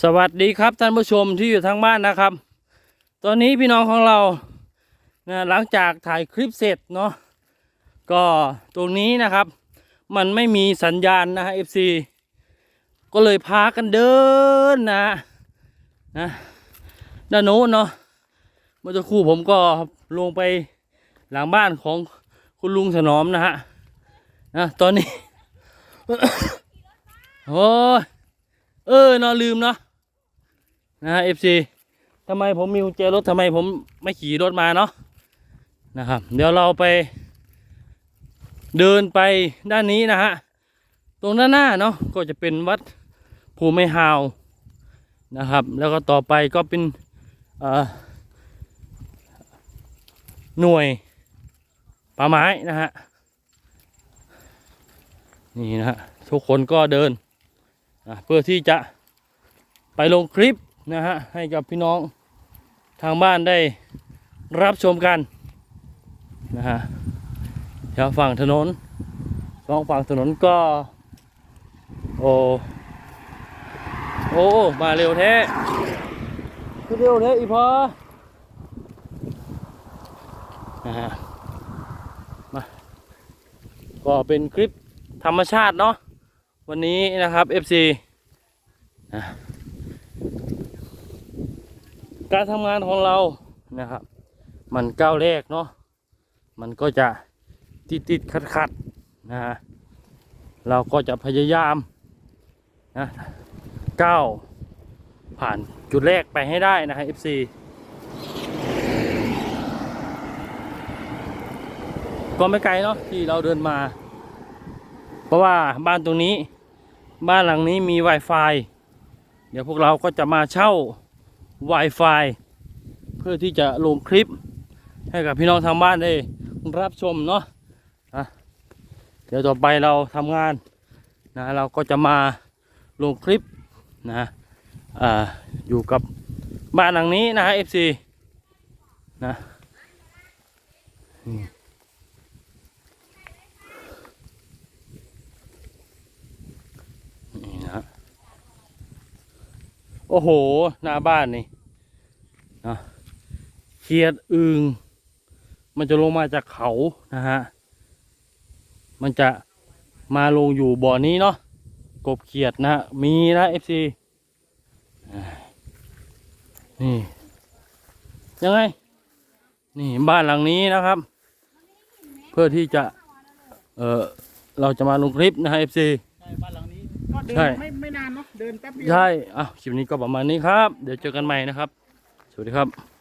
สวัสดีครับท่านผู้ชมที่อยู่ทางบ้านนะครับ ตอนนี้พี่น้องของเรานะหลังจากถ่ายคลิปเสร็จเนาะก็ตรงนี้นะครับ มันไม่มีสัญญาณนะฮะ FC ก็เลยพากันเดินนะนะด้านโน้นเนาะเมื่อสักครู่ผมก็ลงไปหลังบ้านของคุณลุงถนอมนะฮะนะตอนนี้โอ้เออเนอะลืมเนาะ นะฮะเอฟซีทำไมผมมีกุญแจรถทำไมผมไม่ขี่รถมาเนาะนะครับ เดี๋ยวเราไป เดินไปด้านนี้นะฮะตรงด้านหน้าเนาะก็จะเป็นวัดภูไม่ฮาวนะครับ แล้วก็ต่อไปก็เป็นเอ่อหน่วยป่าไม้นะฮะนี่นะฮะทุกคนก็เดินนะเพื่อที่จะไปลงคลิป นะฮะให้กับพี่น้องทางบ้านได้รับชมกันนะฮะแถวฝั่งถนนสองฝั่งถนนก็ โอ้โอ้มาเร็วแท้คือเร็วแท้อีพอนะฮะมาก็เป็นคลิปธรรมชาติเนาะวันนี้นะครับ FC นะ การทำงานของเรานะครับ มันก้าวแรกเนาะมันก็จะติดติดขัดขัดๆนะฮะเราก็จะพยายามนะก้าวผ่านจุดแรกไปให้ได้นะครับ FC ก็ไม่ไกลเนาะที่เราเดินมา เพราะว่าบ้านตรงนี้บ้านหลังนี้มี Wi-Fi เดี๋ยวพวกเราก็จะมาเช่า Wi-Fi เพื่อที่จะลงคลิปให้กับพี่น้องทางบ้านได้รับชมเนาะอะเดี๋ยวต่อไปเราทำงานนะเราก็จะมาลงคลิปนะอ่าอยู่กับบ้านหลังนี้นะฮะ FC นะนี่นี่นะฮะ โอ้โห หน้าบ้านนี่นะเขียดอึงมันจะลงมาจากเขานะฮะ มันจะมาลงอยู่บ่อนี้เนาะ กบเขียดนะมีนะเอฟซีนี่ ยังไง นี่บ้านหลังนี้นะครับ เพื่อที่จะ เออเราจะมาลงคลิปนะฮะเอฟซีใช่บ้านหลังนี้ ก็เดินใช่ ไม่ไม่นานเนาะเดินแป๊บเดียว ใช่อะคลิปนี้ก็ประมาณนี้ครับ เดี๋ยวเจอกันใหม่นะครับ สวัสดีครับ